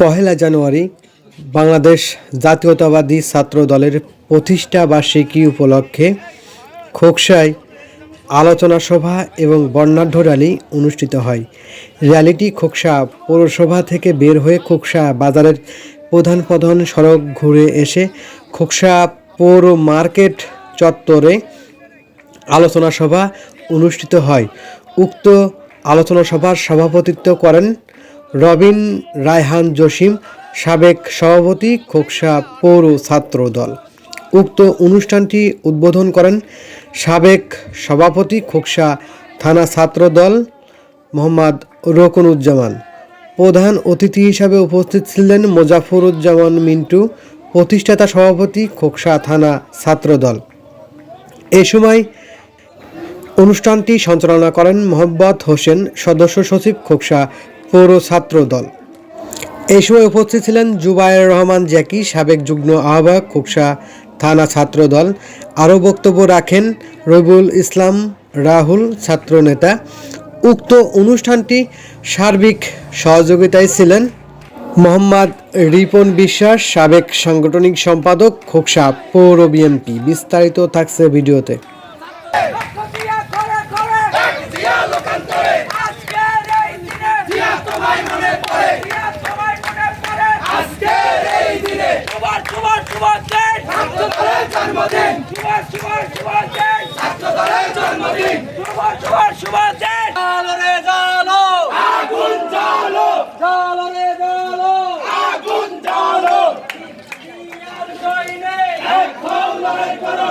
পহেলা জানুয়ারি বাংলাদেশ জাতীয়তাবাদী ছাত্র দলের প্রতিষ্ঠা বার্ষিকী উপলক্ষে খোকসায় আলোচনা সভা এবং বর্ণাঢ্য র্যালি অনুষ্ঠিত হয়। র্যালিটি খোকসা পৌরসভা থেকে বের হয়ে খোকসা বাজারের প্রধান প্রধান সড়ক ঘুরে এসে খোকসা পৌর মার্কেট চত্বরে আলোচনা সভা অনুষ্ঠিত হয়। উক্ত আলোচনা সভার সভাপতিত্ব করেন রবিন রায়হান জসিম, সাবেক সভাপতি খোকসা পৌর ছাত্র দল উক্ত অনুষ্ঠানটি উদ্বোধন করেন সাবেক সভাপতি খোকসা থানা ছাত্র দল মোহাম্মদ রকনুজ্জামান। প্রধান অতিথি হিসাবে উপস্থিত ছিলেন মোজাফরুজ্জামান মিন্টু, প্রতিষ্ঠাতা সভাপতি খোকসা থানা ছাত্রদল। এ সময় অনুষ্ঠানটি সঞ্চালনা করেন মোহাম্মদ হোসেন, সদস্য সচিব খোকসা পৌর ছাত্র দল এই সময় উপস্থিত ছিলেন জুবায়ের রহমান জ্যাকি, সাবেক যুগ্ম আহ্বায়ক খোকসা থানা ছাত্র দল আরও বক্তব্য রাখেন রবিউল ইসলাম রাহুল, ছাত্র নেতা। উক্ত অনুষ্ঠানটি সার্বিক সহযোগিতায় ছিলেন মোহাম্মদ রিপন বিশ্বাস, সাবেক সাংগঠনিক সম্পাদক খোকসা পৌর বিএনপি। বিস্তারিত থাকছে ভিডিওতে দিয়া করে করে জিয়া লোকান্তরে আজকের এই দিনে জিয়া তোমায় মনে পড়ে দিয়া তোমায় মনে পড়ে আজকের এই দিনে তোমার তোমার তোমার দিন ছাত্র দলের জন্মদিন! ছাত্র দলের জন্মদিন! তোমার তোমার তোমার দিন জালো রে জালো! আগুন জ্বালো! জালো রে জালো! আগুন জ্বালো! এক লড়াই করো!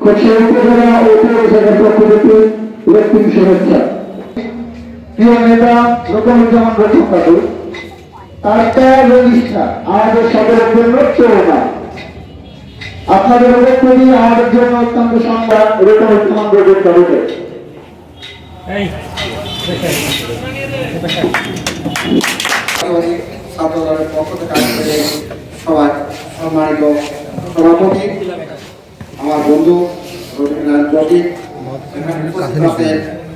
খোকসা উপজেলা ও পৌরসভার পক্ষ থেকে রক্তিম শুভেচ্ছা প্রিয় নেতা রকমুজ্জামান রক্ষক কাকু তার ও নিষ্ঠা আমাদের সকলের জন্য প্রেরণা আপনাদের উপস্থিতি আমাদের জন্য অত্যন্ত সংবাদ রকমুজ্জামান রক্ষক কাকুকে আদিবাসী পক্ষ থেকে সভায় সম্মানিত সভাপতি আমার বন্ধু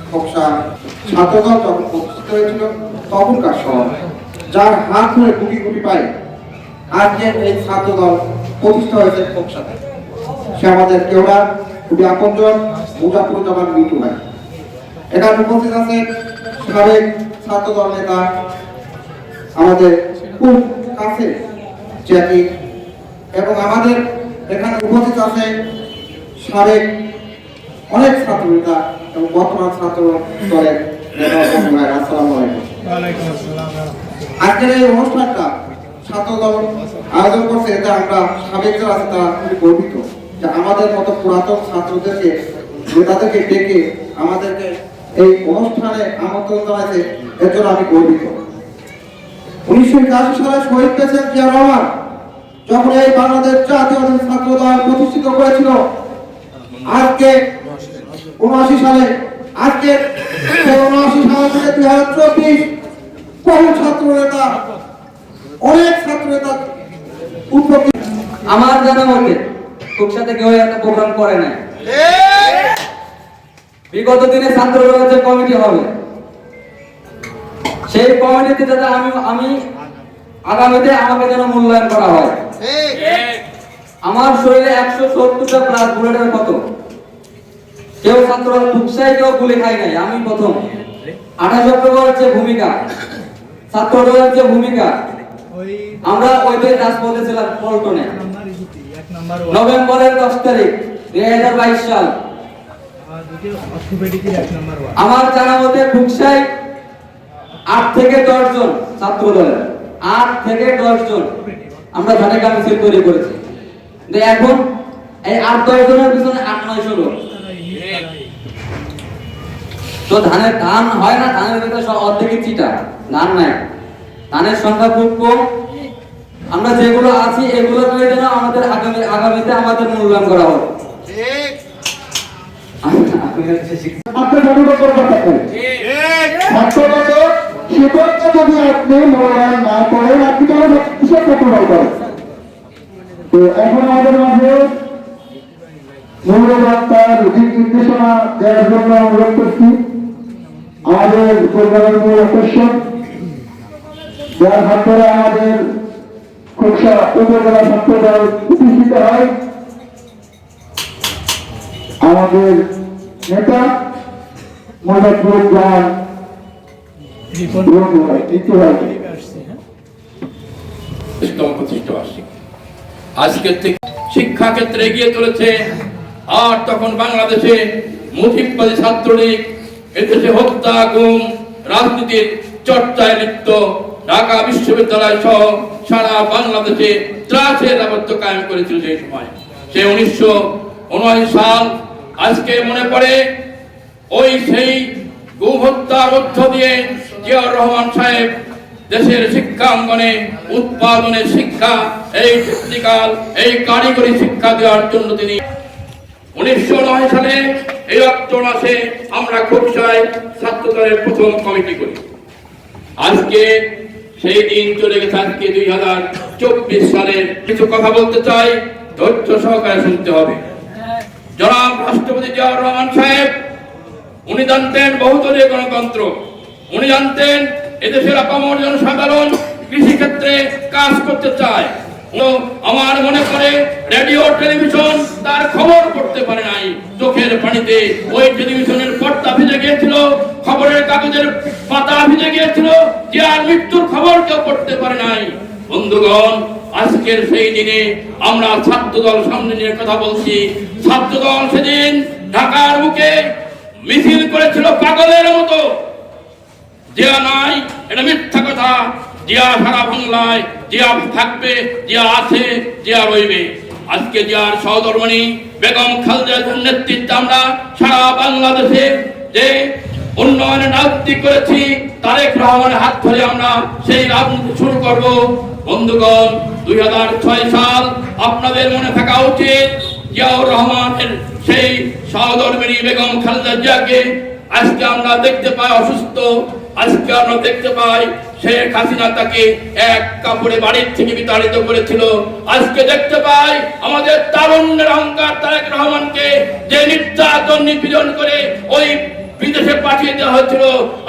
খোকসা ছাত্রদল যখন প্রতিষ্ঠিত হয়েছিল তখনকার সময়। যার হাত ধরে কোটি পাই আজকে এই ছাত্রদল প্রতিষ্ঠা হয়েছে খোকসাতে। সে আমাদের কেওড়া খুবই আপনজন মুজাফরুজ্জামান মিটু ভাই। এখানে উপস্থিত আছেন সাবেক ছাত্রদল নেতা আমাদের খুব কাছে জ্যাকি এবং আমাদের এখানে উপস্থিত আছে সাবেক অনেক ছাত্র নেতা এবং বর্তমান ছাত্র দলের আজকের এই অনুষ্ঠানটা ছাত্র দল আয়োজন করছে এটা আমরা সাবেক যারা আছে তারা খুবই গর্বিত যে আমাদের মতো পুরাতন ছাত্রদেরকে নেতাদেরকে ডেকে আমাদেরকে এই অনুষ্ঠানে আমন্ত্রণ জানাইছে এর জন্য আমি গর্বিত। উনিশশো একাশি সালে শহীদ পেয়েছেন জিয়া রহমান। যখন এই বাংলাদেশ জাতীয় প্রতিষ্ঠিত আজকে উনআশি সালে, আজকে উনআশি সাল থেকে দুই হাজার চব্বিশ, বহু ছাত্র নেতা অনেক ছাত্র নেতা আমার জানা মতে খুবসাতে কেউ এত প্রোগ্রাম করে নাই। বিগত দিনে ছাত্র যে কমিটি হবে। সেই কমিটিতে যাতে আমি আমি আগামীতে আমাকে যেন মূল্যায়ন করা হয়। আমার শরীরে একশো সত্তরটা প্লাস বুলেটের কত? কেউ ছাত্র খুবসাই কেউ গুলি খায় নাই আমি প্রথম। আঠাশ অক্টোবর যে ভূমিকা ছাত্র দলের যে ভূমিকা আমরা ওই দিন রাজপথে ছিলাম পল্টনে। নভেম্বরের দশ তারিখ দুই হাজার বাইশ সাল। আমার জানা মতে আট থেকে দশ জন ছাত্র দলের আট থেকে দশ জন। আমরা ধানের কাউন্সিল তৈরি করেছি। এখন, এই আট দশ জনের পিছনে আট নয়শো লোক তো ধানের ধান হয় না, ধানের ভিতরে সব অর্ধেকই চিটা, ধান নাই। ধানের সংখ্যা খুব কম। আমরা যেগুলো আছি, এগুলো নিয়ে যেন আমাদের আগামী আগামীতে আমাদের মূল্যায়ন করা হবে আপনার অনুরোধ করতে থাকেন ছাত্রগত যদি আপনি মূল্যায়ন না করেন, আপনি তাহলে কিসের প্রতিবাদ করেন? তো এখন আমাদের মাঝে মূল্যবার্তার দিক নির্দেশনা দেওয়ার জন্য অনুরোধ করছি। আমাদের মূল আকর্ষণ যার হাত ধরে আমাদের খুবসা উপজেলা দল প্রতিষ্ঠিত হয়। আমাদের নেতা মোহাম্মদ গুরুজ্জামান রিপোর্ট রবি ভাই মৃত্যু হয়েছে আসছে হ্যাঁ প্রতিষ্ঠা বার্ষিক। আজকের থেকে শিক্ষা ক্ষেত্রে এগিয়ে চলেছে। আর তখন বাংলাদেশে মুঠিবাদী ছাত্রলীগ, এদেশে হত্যা, গুম, রাজনীতির চর্চায় লিপ্ত ঢাকা বিশ্ববিদ্যালয় সহ সারা বাংলাদেশে ত্রাসের আবদ্ধ কায়েম করেছিল সেই সময়। সে উনিশশো উনআশি সাল আজকে মনে পড়ে, ওই সেই গুম হত্যার মধ্য দিয়ে জিয়াউর রহমান সাহেব দেশের শিক্ষা অঙ্গনে উৎপাদনের শিক্ষা, এই টেকনিক্যাল এই কারিগরি শিক্ষা দেওয়ার জন্য তিনি উনিশশো নয় সালে এই অক্টোবর মাসে আমরা খুবসায় ছাত্র দলের প্রথম কমিটি করি। আজকে সেই দিন চলে গেছে আজকে দুই হাজার চব্বিশ সালে। কিছু কথা বলতে চাই, ধৈর্য সহকারে শুনতে হবে। জনাব রাষ্ট্রপতি জিয়াউর রহমান সাহেব, উনি জানতেন বহুদলীয় গণতন্ত্র। উনি জানতেন এদেশের আপামর জনসাধারণ কৃষিক্ষেত্রে কাজ করতে চায়। আমার মনে করে রেডিও, টেলিভিশন তার খবর করতে পারে নাই। চোখের পানিতে ওই টেলিভিশনের পর্দা ভিজে গিয়েছিল, খবরের কাগজের পাতা ভিজে গিয়েছিল, যে আর মৃত্যুর খবর কেউ করতে পারে নাই। বন্ধুগণ, আজকের সেই দিনে আমরা ছাত্র দল সামনে নিয়ে কথা বলছি। ছাত্র দল সেদিন ঢাকার বুকে মিছিল করেছিল পাগলের মতো। জিয়া নাই, এটা মিথ্যা কথা। জিয়া সারা বাংলায়, জিয়া থাকবে, জিয়া আছে, জিয়া রইবে। আজকে জিয়ার সহধর্মণী বেগম খালদা নেতৃত্বে আমরা সারা বাংলাদেশে যে উন্নয়নের রাজনীতি করেছি, তারেক রহমানের হাত ধরে আমরা সেই রাজনীতি শুরু করব। বন্ধুগণ, দুই হাজার ছয় সাল আপনাদের মনে থাকা উচিত জিয়াউর রহমানের সেই সহধর্মিনী বেগম খালেদা জিয়াকে। আজকে আমরা দেখতে পাই অসুস্থ আজকে আমরা দেখতে পাই শেখ হাসিনা তাকে এক কাপড়ে বাড়ির থেকে বিতাড়িত করেছিল। আজকে দেখতে পাই আমাদের তারুণ্যের অহংকার তারেক রহমানকে যে নির্যাতন নিপীড়ন করে ওই বিদেশে পাঠিয়ে দেওয়া হয়েছিল,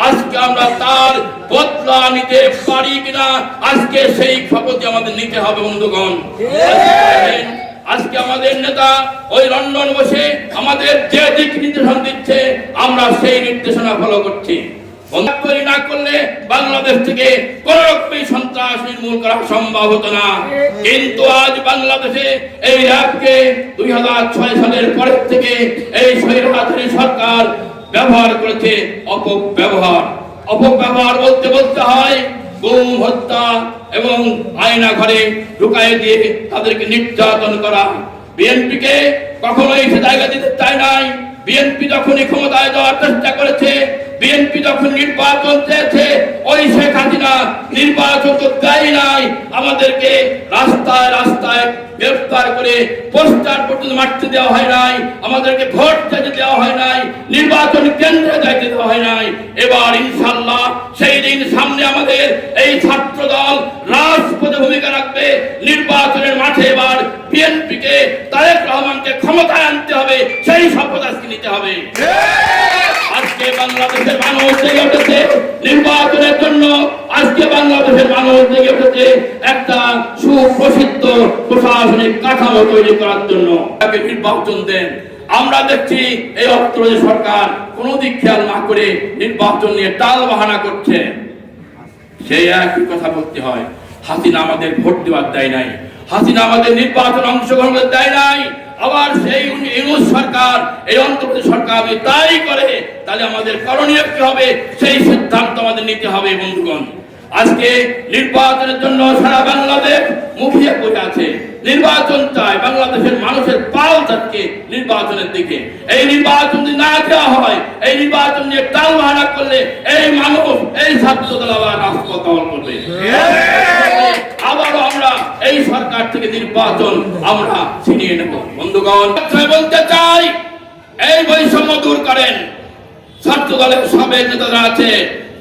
আজকে আমরা তার বদলা নিতে পারি কিনা, আজকে সেই শপথ আমাদের নিতে হবে বন্ধুগণ। আজকে আমাদের নেতা ওই লন্ডন বসে আমাদের যে দিক নির্দেশন দিচ্ছে, আমরা সেই নির্দেশনা ফলো করছি। বন্ধ না করলে বাংলাদেশ থেকে কোন সন্ত্রাস নির্মূল করা সম্ভব হতো না। কিন্তু আজ বাংলাদেশে এই দুই সালের থেকে এই সরকার ব্যবহার করেছে অপব্যবহার। অপব্যবহার বলতে বলতে হয়, গুম, হত্যা এবং আয়না ঘরে ঢুকাই দিয়ে তাদেরকে নির্যাতন করা। বিএনপিকে কখনোই সে জায়গা দিতে চায় নাই। বিএনপি যখনই ক্ষমতায় যাওয়ার চেষ্টা করেছে বিএনপি যখন নির্বাচন চেয়েছে, ওই শেখ হাসিনা নির্বাচন তো দেয় নাই। আমাদেরকে রাস্তায় রাস্তায় গ্রেফতার করে পোস্টার পর্যন্ত মারতে দেওয়া হয় নাই। আমাদেরকে ভোট চাইতে দেওয়া হয় নাই। নির্বাচন কেন্দ্রে যাইতে দেওয়া হয় নাই। এবার ইনশাল্লাহ সেই দিন সামনে আমাদের এই ছাত্র দল রাজপথে ভূমিকা রাখবে। নির্বাচনের মাঠে এবার বিএনপিকে তারেক রহমানকে ক্ষমতায় আনতে হবে। সেই শপথ আজকে নিতে হবে। বাংলাদেশের মানুষ জেগে উঠেছে। নির্বাচনের জন্য আজকে বাংলাদেশের মানুষ জেগে উঠেছে একটা সুপ্রসিদ্ধ প্রশাসনিক কাঠামো তৈরি করার জন্য। তাকে নির্বাচন দেন। আমরা দেখছি এই অস্ত্রদের সরকার কোনো দিক খেয়াল না করে নির্বাচন নিয়ে টাল বাহানা করছে। সেই একই কথা বলতে হয়। হাসিনা আমাদের ভোট দেওয়ার দেয় নাই। হাসিনা আমাদের নির্বাচন অংশগ্রহণ দেয় নাই। আবার সেই ইউনুস সরকার, এই অন্তর্বর্তী সরকার তাই করে, তাহলে আমাদের করণীয় কি হবে? সেই সিদ্ধান্ত আমাদের নিতে হবে, বন্ধুগণ। আজকে নির্বাচনের জন্য সারা বাংলাদেশ মুখিয়ে পড়ে আছে। নির্বাচন চায় বাংলাদেশের মানুষের পাল যাচ্ছে নির্বাচনের দিকে। এই নির্বাচন যদি না দেওয়া হয় এই নির্বাচন নিয়ে টাল বাহানা করলে এই মানুষ এই ছাত্র দল আবার দখল করবে। আবারও আমরা এই সরকার থেকে নির্বাচন আমরা ছিনিয়ে নেব। বন্ধুগণ বলতে চাই এই বৈষম্য দূর করেন। ছাত্র দলের সাবেক নেতারা আছে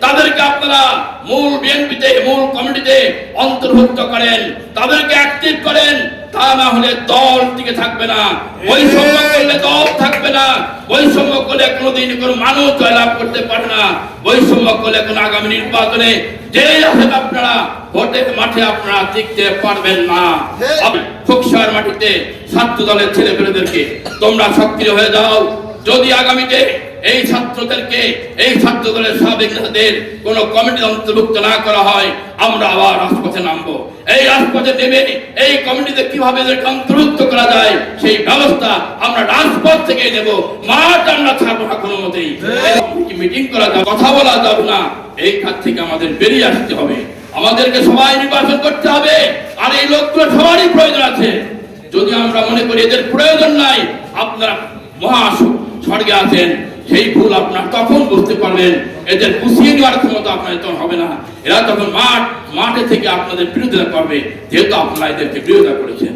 তাদেরকে আপনারা মূল বিএনপিতে মূল কমিটিতে অন্তর্ভুক্ত করেন। তাদেরকে অ্যাক্টিভ করেন। তা না হলে দল টিকে থাকবে না। বৈষম্য করলে দল থাকবে না। বৈষম্য করলে কোনোদিন কোনো মানুষ জয়লাভ করতে পারে না। বৈষম্য করলে কোনো আগামী নির্বাচনে যে আছেন আপনারা ভোটের মাঠে আপনারা টিকতে পারবেন না। ফুকসার মাটিতে ছাত্র দলের ছেলে পেলেদেরকে তোমরা সক্রিয় হয়ে যাও। যদি আগামীতে এই ছাত্রদেরকে, এই ছাত্র দলের সাবেক নেতাদের কোন কমিটিতে অন্তর্ভুক্ত না করা হয়, আমরা আবার রাজপথে নামবো। এই রাজপথে নেমে এই কমিটিতে কীভাবে অন্তর্ভুক্ত করা যায়, সেই ব্যবস্থা আমরা রাজপথ থেকে নেব। মাঠ আমরা ছাড়বো না কোনো মতেই। মিটিং করা যাবে, কথা বলা যাবে না। এই কাজ থেকে আমাদের বেরিয়ে আসতে হবে। আমাদেরকে সবাই নির্বাচন করতে হবে, আর এই লোকগুলো সবারই প্রয়োজন আছে। যদি আমরা মনে করি এদের প্রয়োজন নাই, আপনারা মহা স্বর্গে আছেন। সেই ভুল আপনার তখন বুঝতে পারবেন এদের পুষিয়ে দেওয়ার ক্ষমতা আপনার তখন হবে না। এরা তখন মাঠ, মাঠে থেকে আপনাদের বিরোধিতা করবে, যেহেতু আপনারা এদেরকে বিরোধিতা করেছেন।